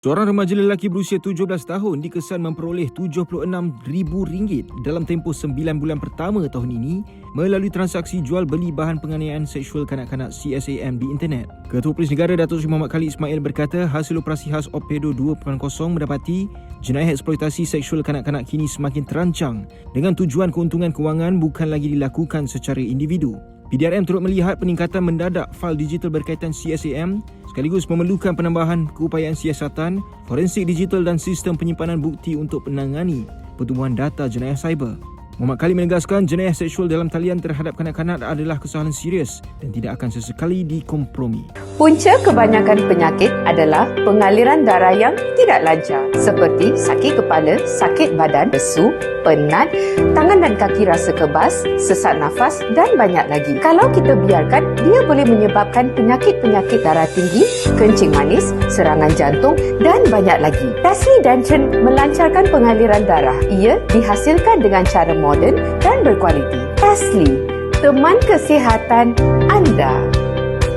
Seorang remaja lelaki berusia 17 tahun dikesan memperoleh RM76,000 dalam tempoh 9 bulan pertama tahun ini melalui transaksi jual beli bahan penganiayaan seksual kanak-kanak CSAM di internet. Ketua Polis Negara Datuk Seri Muhammad Khalid Ismail berkata hasil operasi khas Opedo 2.0 mendapati jenayah eksploitasi seksual kanak-kanak kini semakin terancang dengan tujuan keuntungan kewangan bukan lagi dilakukan secara individu. PDRM turut melihat peningkatan mendadak fail digital berkaitan CSAM sekaligus memerlukan penambahan keupayaan siasatan, forensik digital dan sistem penyimpanan bukti untuk menangani pertumbuhan data jenayah cyber. Muhammad Khalid menegaskan jenayah seksual dalam talian terhadap kanak-kanak adalah kesalahan serius dan tidak akan sesekali dikompromi. Punca kebanyakan penyakit adalah pengaliran darah yang tidak lancar seperti sakit kepala, sakit badan, lesu, penat, tangan dan kaki rasa kebas, sesak nafas dan banyak lagi. Kalau kita biarkan, dia boleh menyebabkan penyakit-penyakit darah tinggi, kencing manis, serangan jantung dan banyak lagi. Tasli Danchen melancarkan pengaliran darah. Ia dihasilkan dengan cara moden dan berkualiti. Tasli, teman kesihatan anda.